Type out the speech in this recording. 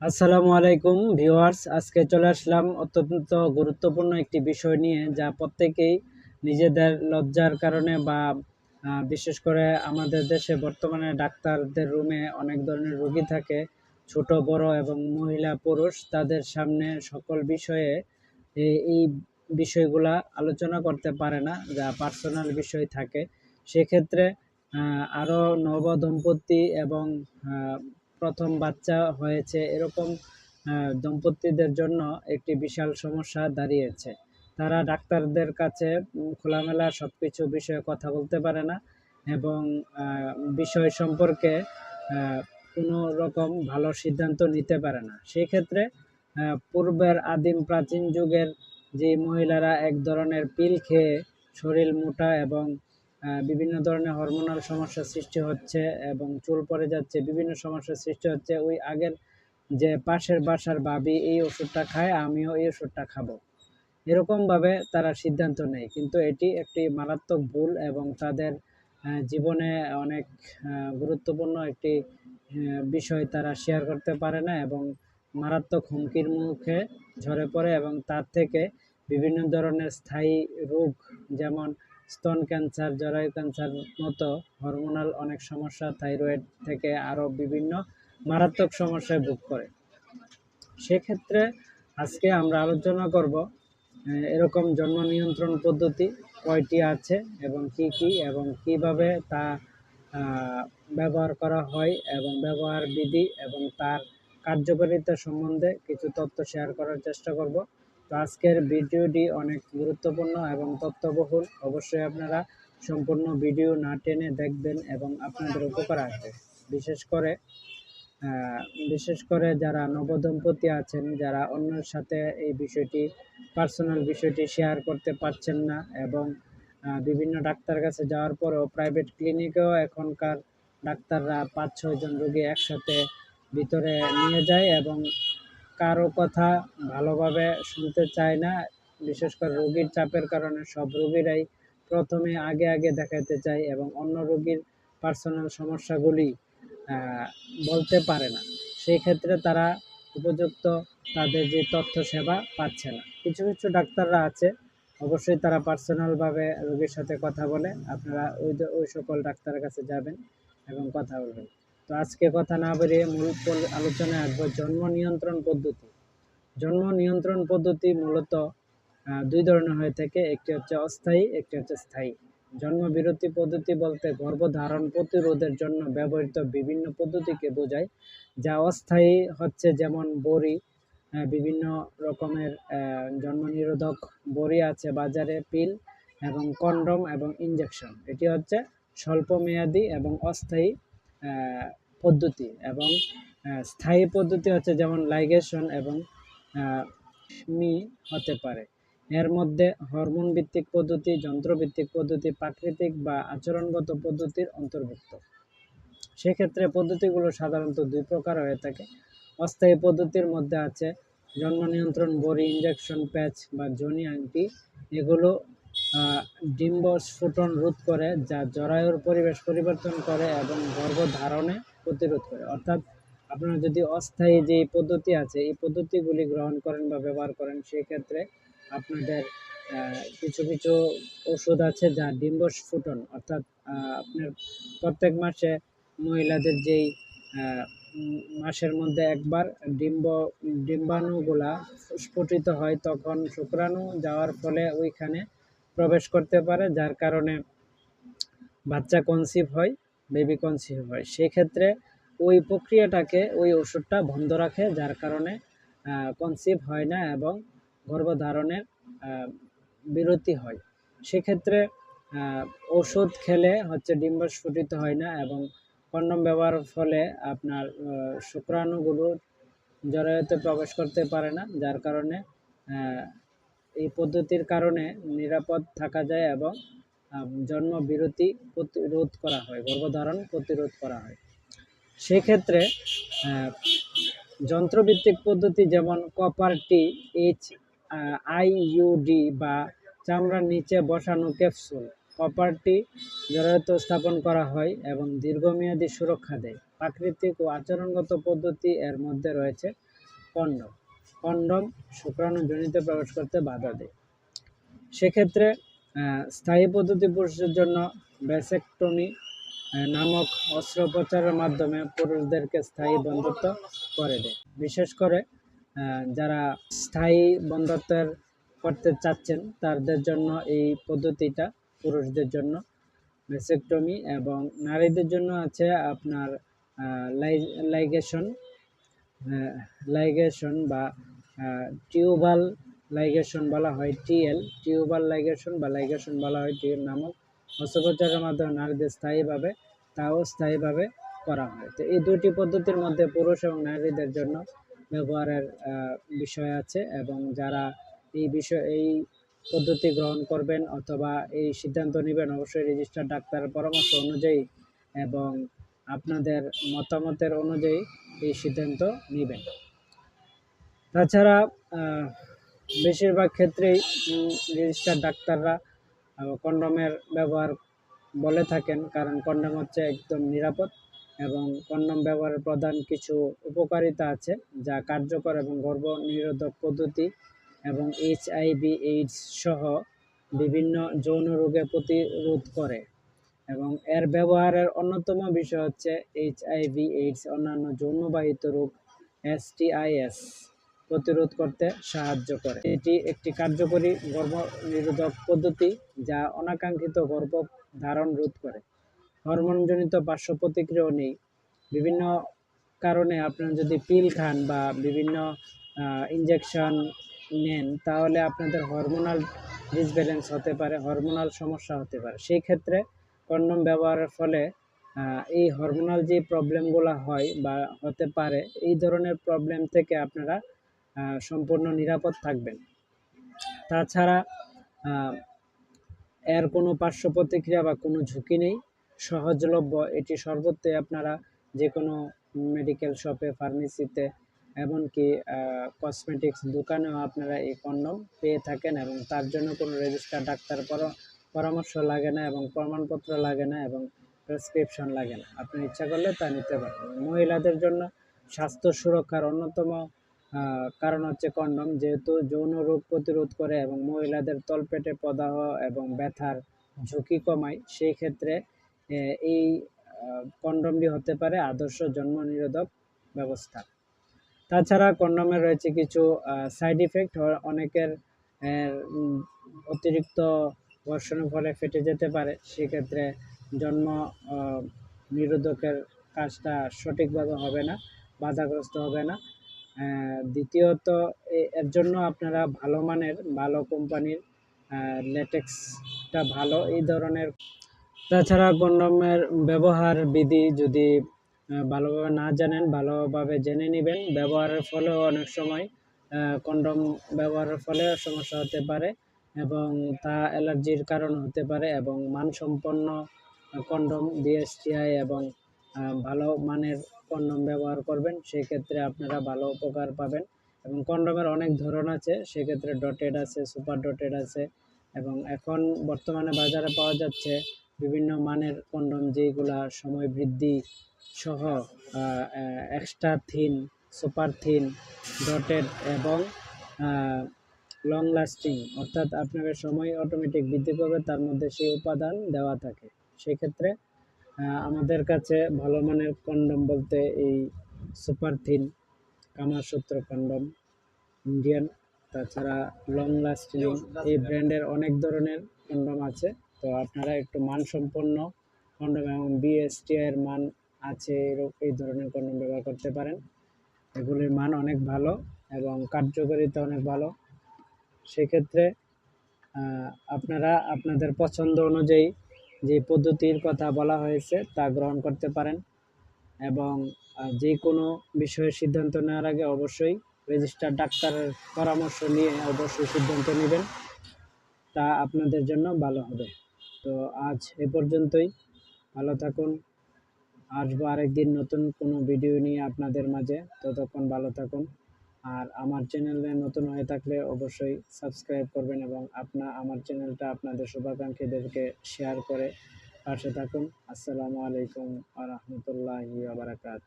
আসসালামু আলাইকুম ভিউয়ার্স, আজকে চলে আসলাম অত্যন্ত গুরুত্বপূর্ণ একটি বিষয় নিয়ে যা প্রত্যেকেই নিজেদের লজ্জার কারণে বা বিশেষ করে আমাদের দেশে বর্তমানে ডাক্তারদের রুমে অনেক ধরনের রোগী থাকে। ছোট, বড় এবং মহিলা, পুরুষ তাদের সামনে সকল বিষয়ে এই বিষয়গুলা আলোচনা করতে পারে না, যা পার্সোনাল বিষয় থাকে। সেক্ষেত্রে আরও আরও নবদম্পতি এবং প্রথম বাচ্চা হয়েছে এরকম দম্পতিদের জন্য একটি বিশাল সমস্যা দাঁড়িয়েছে। তারা ডাক্তারদের কাছে খোলামেলা সব কিছু বিষয়ে কথা বলতে পারে না এবং বিষয় সম্পর্কে কোনো রকম ভালো সিদ্ধান্ত নিতে পারে না। সেই ক্ষেত্রে পূর্বের আদিম প্রাচীন যুগের যে মহিলারা এক ধরনের পিল খেয়ে শরীর মোটা এবং বিভিন্ন ধরনের হরমোনাল সমস্যার সৃষ্টি হচ্ছে এবং চুল পড়ে যাচ্ছে, বিভিন্ন সমস্যার সৃষ্টি হচ্ছে। ওই আগের যে পাশের বাসার ভাবি এই ওষুধটা খায়, আমিও এই ওষুধটা খাব। এরকমভাবে তারা সিদ্ধান্ত নেয়। কিন্তু এটি একটি মারাত্মক ভুল এবং তাদের জীবনে অনেক গুরুত্বপূর্ণ একটি বিষয় তারা শেয়ার করতে পারে না এবং মারাত্মক হুমকির মুখে ঝরে পড়ে এবং তার থেকে বিভিন্ন ধরনের স্থায়ী রোগ যেমন স্তন ক্যান্সার, জরায়ু ক্যান্সার মতো হরমোনাল অনেক সমস্যা থাইরয়েড থেকে আরও বিভিন্ন মারাত্মক সমস্যায় ভোগ করে। সেক্ষেত্রে আজকে আমরা আলোচনা করব এরকম জন্ম নিয়ন্ত্রণ পদ্ধতি কয়টি আছে এবং কি কি এবং কীভাবে তা ব্যবহার করা হয় এবং ব্যবহার বিধি এবং তার কার্যকারিতা সম্বন্ধে কিছু তথ্য শেয়ার করার চেষ্টা করব। আজকের ভিডিওটি অনেক গুরুত্বপূর্ণ এবং তথ্যবহুল। অবশ্যই আপনারা সম্পূর্ণ ভিডিও না টেনে দেখবেন এবং আপনাদের উপকার আসবে। বিশেষ করে বিশেষ করে যারা নবদম্পতি আছেন, যারা অন্যের সাথে এই বিষয়টি, পার্সোনাল বিষয়টি শেয়ার করতে পারছেন না এবং বিভিন্ন ডাক্তার কাছে যাওয়ার পরেও প্রাইভেট ক্লিনিকেও এখনকার ডাক্তাররা পাঁচ ছয়জন রোগী একসাথে ভিতরে নিয়ে যায় এবং কারও কথা ভালোভাবে শুনতে চায় না, বিশেষ করে রোগীর চাপের কারণে সব রোগীরাই প্রথমে আগে আগে দেখাতে চায় এবং অন্য রোগীর পার্সোনাল সমস্যাগুলি বলতে পারে না। সেই ক্ষেত্রে তারা উপযুক্ত তাদের যে তথ্য সেবা পাচ্ছে না। কিছু কিছু ডাক্তাররা আছে, অবশ্যই তারা পার্সোনালভাবে রোগীর সাথে কথা বলে, আপনারা ওই ওই সকল ডাক্তারের কাছে যাবেন এবং কথা বলবেন। তো আজকে কথা না বেরিয়ে মূল আলোচনায় আসব জন্ম নিয়ন্ত্রণ পদ্ধতি। জন্ম নিয়ন্ত্রণ পদ্ধতি মূলত দুই ধরনের হয়ে থাকে। একটি হচ্ছে অস্থায়ী, একটি হচ্ছে স্থায়ী। জন্ম বিরতি পদ্ধতি বলতে গর্ভধারণ প্রতিরোধের জন্য ব্যবহৃত বিভিন্ন পদ্ধতিকে বোঝায়, যা অস্থায়ী হচ্ছে যেমন বড়ি বিভিন্ন রকমের জন্ম নিরোধক বড়ি আছে বাজারে, পিল এবং কন্ডম এবং ইঞ্জেকশন এটি হচ্ছে স্বল্প মেয়াদি এবং অস্থায়ী পদ্ধতি এবং স্থায়ী পদ্ধতি হচ্ছে যেমন লাইগেশন এবং মি হতে পারে। এর মধ্যে হরমোন ভিত্তিক পদ্ধতি, যন্ত্রভিত্তিক পদ্ধতি, প্রাকৃতিক বা আচরণগত পদ্ধতির অন্তর্ভুক্ত। সেক্ষেত্রে পদ্ধতিগুলো সাধারণত দুই প্রকার হয়ে থাকে। অস্থায়ী পদ্ধতির মধ্যে আছে জন্ম নিয়ন্ত্রণ, বড়ি ইনজেকশন প্যাচ বা জনি আংটি। এগুলো আহ, ডিম্ব স্ফুটন রোধ করে যা জরায়ুর পরিবেশ পরিবর্তন করে এবং গর্ভধারণে প্রতিরোধ করে। অর্থাৎ আপনারা যদি অস্থায়ী যে পদ্ধতি আছে এই পদ্ধতিগুলি গ্রহণ করেন বা ব্যবহার করেন সেক্ষেত্রে আপনাদের কিছু কিছু ওষুধ আছে যা ডিম্ব স্ফুটন অর্থাৎ আপনার প্রত্যেক মাসে মহিলাদের যেই মাসের মধ্যে একবার ডিম্ব ডিম্বাণুগুলা স্ফুটিত হয় তখন শুক্রাণু যাওয়ার ফলে ওইখানে প্রবেশ করতে পারে, যার কারণে বাচ্চা কনসিভ হয় বেবি কনসিভ হয়। সেক্ষেত্রে ওই প্রক্রিয়াটাকে, ওই ওষুধটা বন্ধ রাখে, যার কারণে কনসিভ হয় না এবং গর্ভধারণের বিরতি হয়। সেক্ষেত্রে ওষুধ খেলে হচ্ছে ডিম্ব স্ফুটিত হয় না এবং কন্ডম ব্যবহারের ফলে আপনার শুক্রাণুগুলো জরায়ুতে প্রবেশ করতে পারে না, যার কারণে এই পদ্ধতির কারণে নিরাপদ থাকা যায় এবং জন্ম বিরতি প্রতিরোধ করা হয়, গর্ভধারণ প্রতিরোধ করা হয়। সেক্ষেত্রে যন্ত্রভিত্তিক পদ্ধতি যেমন কপার টি, এইচ আইইউডি বা চামড়ার নিচে বসানো ক্যাপসুল প্রপার্টি জড়িত স্থাপন করা হয় এবং দীর্ঘমেয়াদী সুরক্ষা দেয়। প্রাকৃতিক ও আচরণগত পদ্ধতি এর মধ্যে রয়েছে কন্ডম কন্ডম শুক্রাণুজনিত প্রবেশ করতে বাধা দেয়। সেক্ষেত্রে স্থায়ী পদ্ধতি পুরুষের জন্য ব্যাসেকটমি নামক অস্ত্রোপচারের মাধ্যমে পুরুষদেরকে স্থায়ী বন্ধুত্ব করে দেয়। বিশেষ করে যারা স্থায়ী বন্ধুত্বের করতে চাচ্ছেন, তাদের জন্য এই পদ্ধতিটা পুরুষদের জন্য ভেসেকটমি এবং নারীদের জন্য আছে আপনার লাইগেশন লাইগেশন বা টিউবাল লাইগেশন বলা হয় টিএল টিউবাল লাইগেশন বা লাইগেশন বলা হয় টিএল নামক অস্ত্রোপচারের মাধ্যমে নারীদের স্থায়ীভাবে, তাও স্থায়ীভাবে করা হয়। তো এই দুটি পদ্ধতির মধ্যে পুরুষ এবং নারীদের জন্য ব্যবহারের বিষয় আছে এবং যারা এই বিষয়, এই পদ্ধতি গ্রহণ করবেন অথবা এই সিদ্ধান্ত নেবেন, অবশ্যই রেজিস্টার ডাক্তারের পরামর্শ অনুযায়ী এবং আপনাদের মতামতের অনুযায়ী এই সিদ্ধান্ত নেবেন। তাছাড়া বেশিরভাগ ক্ষেত্রেই রেজিস্টার ডাক্তাররা কন্ডমের ব্যবহার বলে থাকেন, কারণ কন্ডম হচ্ছে একদম নিরাপদ এবং কন্ডম ব্যবহারের প্রধান কিছু উপকারিতা আছে, যা কার্যকর এবং গর্ভ নিরোধক পদ্ধতি এবং এইচআইভি এইডস সহ বিভিন্ন যৌন রোগে প্রতিরোধ করে। এবং এর ব্যবহারের অন্যতম বিষয় হচ্ছে এইচআইভি এইডস অন্যান্য যৌনবাহিত রোগ এসটিআইএস প্রতিরোধ করতে সাহায্য করে। এটি একটি কার্যকরী গর্ভ নিরোধক পদ্ধতি যা অনাকাঙ্ক্ষিত গর্ভ ধারণ রোধ করে। হরমোনজনিত পার্শ্ব প্রতিক্রিয়াও নেই। বিভিন্ন কারণে আপনারা যদি পিল খান বা বিভিন্ন ইনজেকশন নেন, তাহলে আপনাদের হরমোনাল ডিসব্যালেন্স হতে পারে হরমোনাল সমস্যা হতে পারে। সেই ক্ষেত্রে কন্ডম ব্যবহারের ফলে এই হরমোনাল যে প্রবলেমগুলো হয় বা হতে পারে, এই ধরনের প্রবলেম থেকে আপনারা সম্পূর্ণ নিরাপদ থাকবেন। তাছাড়া এর কোনো পার্শ্ব প্রতিক্রিয়া বা কোনো ঝুঁকি নেই। সহজলভ্য, এটি সর্বত্রই আপনারা যে কোনো মেডিকেল শপে ফার্মেসিতে এমনকি কসমেটিক্স দোকানেও আপনারা এই কন্ডম পেয়ে থাকেন এবং তার জন্য কোনো রেজিস্টার ডাক্তার পরা- পরামর্শ লাগে না এবং প্রমাণপত্র লাগে না এবং প্রেসক্রিপশন লাগে না। আপনি ইচ্ছা করলে তা নিতে পারবেন মহিলাদের জন্য স্বাস্থ্য সুরক্ষার অন্যতম কারণ হচ্ছে কন্ডম। যেহেতু যৌন রোগ প্রতিরোধ করে এবং মহিলাদের তলপেটে প্রদাহ এবং ব্যথার ঝুঁকি কমায়, সেই ক্ষেত্রে এই কন্ডমটি হতে পারে আদর্শ জন্ম নিরোধক ব্যবস্থা। তাছাড়া কন্ডমে রয়েছে কিছু সাইড ইফেক্ট অনেকের অতিরিক্ত ঘর্ষণের ফলে ফেটে যেতে পারে। সেক্ষেত্রে জন্ম নিরোধকের কাজটা সঠিকভাবে হবে না, বাধাগ্রস্ত হবে না। দ্বিতীয়ত এর জন্য আপনারা ভালো মানের, ভালো কোম্পানির লেটেক্সটা ভালো এই ধরনের। তাছাড়া কন্ডমের ব্যবহার বিধি যদি ভালোভাবে না জানেন, ভালোভাবে জেনে নেবেন, ব্যবহারের ফলেও অনেক সময় কন্ডম ব্যবহারের ফলে সমস্যা হতে পারে। এবং তা অ্যালার্জির কারণ হতে পারে এবং মানসম্পন্ন কন্ডম ডিএসটিআই এবং ভালো মানের কন্ডম ব্যবহার করবেন, সেক্ষেত্রে আপনারা ভালো উপকার পাবেন। এবং কন্ডমের অনেক ধরন আছে, সেক্ষেত্রে ডটেড আছে, সুপার ডটেড আছে এবং এখন বর্তমানে বাজারে পাওয়া যাচ্ছে বিভিন্ন মানের কন্ডম যেগুলা সময় বৃদ্ধি সহ extra thin, super thin, dotted এবং লং লাস্টিং অর্থাৎ আপনাকে সময় অটোমেটিক বৃদ্ধি পাবে তার মধ্যে সেই উপাদান দেওয়া থাকে। সেক্ষেত্রে আমাদের কাছে ভালো মানের কন্ডম বলতে এই super thin Kamasutra condom Indian তাছাড়া লং লাস্টিং এই ব্র্যান্ডের অনেক ধরনের কন্ডম আছে। তো আপনারা একটু মানসম্পন্ন কন্ডম এবং বিএসটি এর মান আছে এই ধরনের কন্ডম ব্যবহার করতে পারেন। এগুলির মান অনেক ভালো এবং কার্যকারিতা অনেক ভালো। সেক্ষেত্রে আপনারা আপনাদের পছন্দ অনুযায়ী যে পদ্ধতির কথা বলা হয়েছে তা গ্রহণ করতে পারেন এবং যে কোনো বিষয়ে সিদ্ধান্ত নেওয়ার আগে অবশ্যই রেজিস্টার ডাক্তারের পরামর্শ নিয়ে অবশ্যই সিদ্ধান্ত নেবেন। তা আপনাদের জন্য ভালো হবে। তো আজ এ পর্যন্তই। ভালো থাকুন। আসব আরেকদিন নতুন কোনো ভিডিও নিয়ে আপনাদের মাঝে। ততক্ষণ ভালো থাকুন। আর আমার চ্যানেলে নতুন হয়ে থাকলে অবশ্যই সাবস্ক্রাইব করবেন এবং আপনার আমার চ্যানেলটা আপনাদের শুভাকাঙ্ক্ষীদেরকে শেয়ার করে পাশে থাকুন। আসসালামু আলাইকুম আ রহমতুল্লাহি আবরাকাত